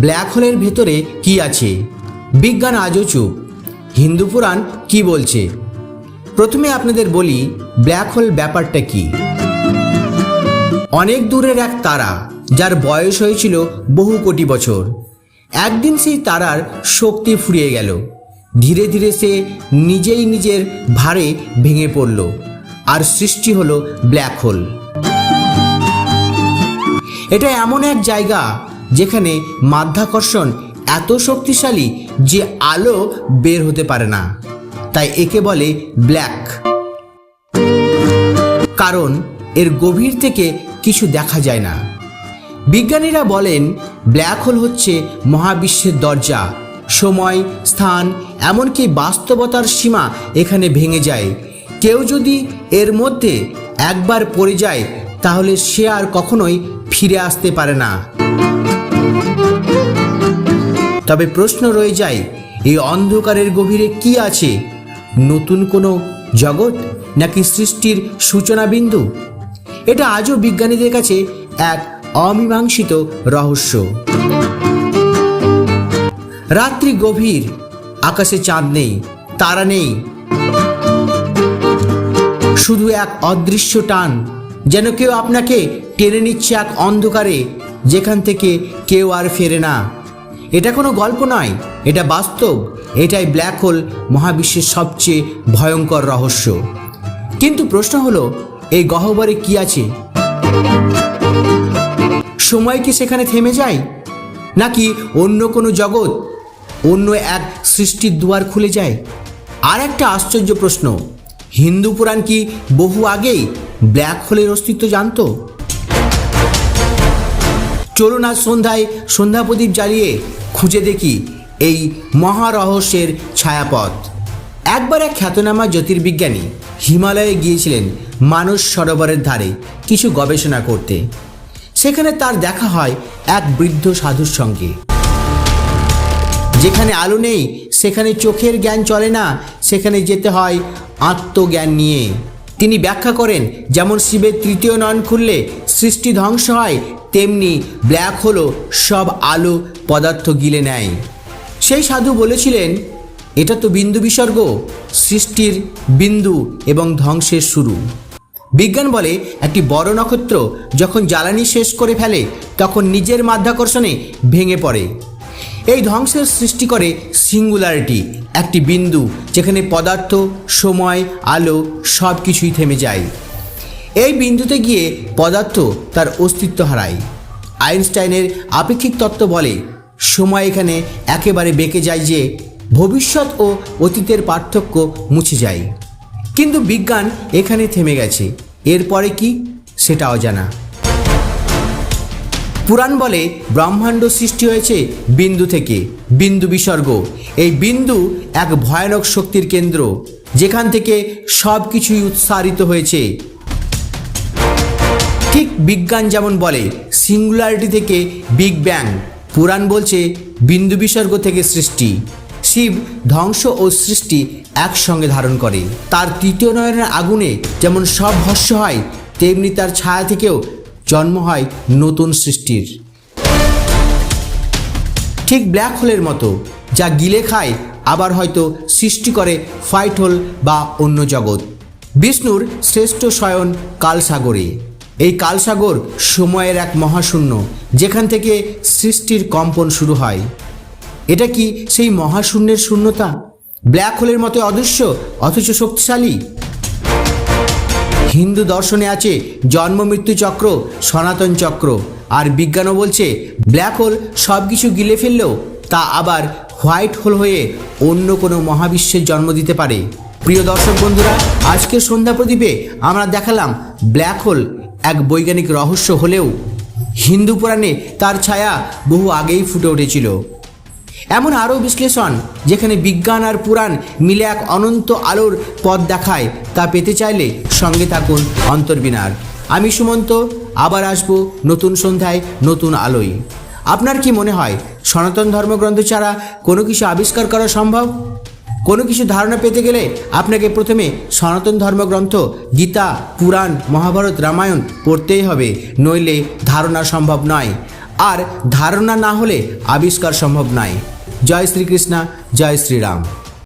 Black হোলের ভেতরে কি আছে? বিজ্ঞান আজও চুপ। হিন্দু পুরাণ কি বলছে? প্রথমে আপনাদের বলি, ব্ল্যাক হোল ব্যাপারটা কি? অনেক দূরের এক তারা, যার বয়স হয়েছিল বহু কোটি বছর। একদিন সেই তারার শক্তি ফুরিয়ে গেল। ধীরে ধীরে সে নিজেই নিজের ভারে ভেঙে পড়ল, আর সৃষ্টি হলো ব্ল্যাক হোল। এটা এমন এক জায়গা যেখানে মাধ্যাকর্ষণ এত শক্তিশালী যে আলো বের হতে পারে না। তাই একে বলে ব্ল্যাক। কারণ এর গভীর থেকে কিছু দেখা যায় না। বিজ্ঞানীরা বলেন, ব্ল্যাক হোল হচ্ছে মহাবিশ্বের দরজা, সময়, স্থান, এমনকি বাস্তবতার সীমা এখানে ভেঙে যায়। কেউ যদি এর মধ্যে একবার পড়ে যায়, তাহলে সে আর কখনোই ফিরে আসতে পারে না। তবে প্রশ্ন রয়ে যায়, এই অন্ধকারের গভীরে কি আছে? নতুন কোনো জগৎ নাকি সৃষ্টির সূচনা বিন্দু? এটা আজও বিজ্ঞানীদের কাছে এক অমীমাংসিত রহস্য। রাত্রি গভীর, আকাশে চাঁদ নেই, তারা নেই। শুধু এক অদৃশ্য টান, যেন কেউ আপনাকে টেনে নিচ্ছে এক অন্ধকারে। যেখান থেকে কেউ আর ফেরে না। এটা কোনো গল্প নয়, এটা বাস্তব, এটাই ব্ল্যাক হোল মহাবিশ্বের সবচেয়ে ভয়ঙ্কর রহস্য। কিন্তু প্রশ্ন হলো, এই গহ্বরে কি আছে? সময় কি সেখানে থেমে যায়? নাকি অন্য কোনো জগৎ, অন্য এক সৃষ্টির দুয়ার খুলে যায়? আর একটা আশ্চর্য প্রশ্ন, হিন্দু পুরাণ কি বহু আগেই ব্ল্যাক হোলের অস্তিত্ব জানতো? চলুন আজ সন্ধ্যায় সন্ধ্যা প্রদীপ জ্বালিয়ে খুঁজে দেখি এই মহারহস্যের ছায়াপথ। একবার এক খ্যাতনামা জ্যোতির্বিজ্ঞানী হিমালয়ে গিয়েছিলেন মানস সরোবরের ধারে কিছু গবেষণা করতে। সেখানে তার দেখা হয় এক বৃদ্ধ সাধুর সঙ্গে। যেখানে আলো নেই, সেখানে চোখের জ্ঞান চলে না, সেখানে যেতে হয় আত্মজ্ঞান নিয়ে। তিনি ব্যাখ্যা করেন, যেমন শিবের তৃতীয় নয়ন খুললে সৃষ্টি ধ্বংস হয়, তেমনি ব্ল্যাক হলো সব আলো পদার্থ গিলে নেয়। সেই সাধু বলেছিলেন, এটা তো বিন্দু বিসর্গ, সৃষ্টির বিন্দু এবং ধ্বংসের শুরু। বিজ্ঞান বলে, একটি বড় নক্ষত্র যখন জ্বালানি শেষ করে ফেলে, তখন নিজের মাধ্যাকর্ষণে ভেঙে পড়ে। এই ধ্বংসের সৃষ্টি করে সিঙ্গুলারিটি, একটি বিন্দু যেখানে পদার্থ, সময়, আলো সব কিছুই থেমে যায়। এই বিন্দুতে গিয়ে পদার্থ তার অস্তিত্ব হারায়। আইনস্টাইনের আপেক্ষিক তত্ত্ব বলে, সময় এখানে একেবারে বেঁকে যায় যে ভবিষ্যৎ ও অতীতের পার্থক্য মুছে যায়। কিন্তু বিজ্ঞান এখানে থেমে গেছে। এরপরে কি? সেটা অজানা। পুরাণ বলে ব্রহ্মাণ্ড সৃষ্টি হয়েছে বিন্দু থেকে, বিন্দু বিসর্গ। এই বিন্দু এক ভয়ানক শক্তির কেন্দ্র, যেখান থেকে সব কিছুই উৎসারিত হয়েছে। ঠিক বিজ্ঞান যেমন বলে সিঙ্গুলারিটি থেকে বিগ ব্যাং পুরাণ বলছে বিন্দু বিসর্গ থেকে সৃষ্টি। শিব ধ্বংস ও সৃষ্টি একসঙ্গে ধারণ করে। তার তৃতীয় নয়নের আগুনে যেমন সব ভস্য হয়, তেমনি তার ছায়া থেকেও জন্ম হয় নতুন সৃষ্টির। ঠিক ব্ল্যাক হোলের মতো, যা গিলে খায়, আবার হয়তো সৃষ্টি করে ফাইট হোল বা অন্য জগৎ। বিষ্ণুর শ্রেষ্ঠ শয়ন কালসাগরে। এই কালসাগর সময়ের এক মহাশূন্য, যেখান থেকে সৃষ্টির কম্পন শুরু হয়। এটা কি সেই মহাশূন্যের শূন্যতা? ব্ল্যাক হোলের মতো অদৃশ্য, অথচ শক্তিশালী? হিন্দু দর্শনে আছে জন্ম, মৃত্যু চক্র, সনাতন চক্র। আর বিজ্ঞানও বলছে ব্ল্যাক হোল সব কিছু গিলে ফেললেও তা আবার হোয়াইট হোল হয়ে অন্য কোনো মহাবিশ্বের জন্ম দিতে পারে। প্রিয় দর্শক বন্ধুরা আজকের সন্ধ্যা প্রদীপে আমরা দেখালাম ব্ল্যাক হোল এক বৈজ্ঞানিক রহস্য হলেও। হিন্দু পুরাণে তার ছায়া বহু আগেই ফুটে উঠেছিল। এমন আরও বিশ্লেষণ যেখানে বিজ্ঞান আর পুরাণ মিলে এক অনন্ত আলোর পথ দেখায় তা পেতে চাইলে সঙ্গে থাকুন অন্তর্বিনার। আমি সুমন্ত, আবার আসব নতুন সন্ধ্যায় নতুন আলোয়। আপনার কি মনে হয়, সনাতন ধর্মগ্রন্থ ছাড়া কোনো কিছু আবিষ্কার করা সম্ভব? কোনো কিছু ধারণা পেতে গেলে আপনাকে প্রথমে সনাতন ধর্মগ্রন্থ, গীতা, পুরাণ, মহাভারত, রামায়ণ পড়তেই হবে, নইলে ধারণা সম্ভব নয়। আর ধারণা না হলে আবিষ্কার সম্ভব নয় জয় শ্রীকৃষ্ণা জয় শ্রীরাম।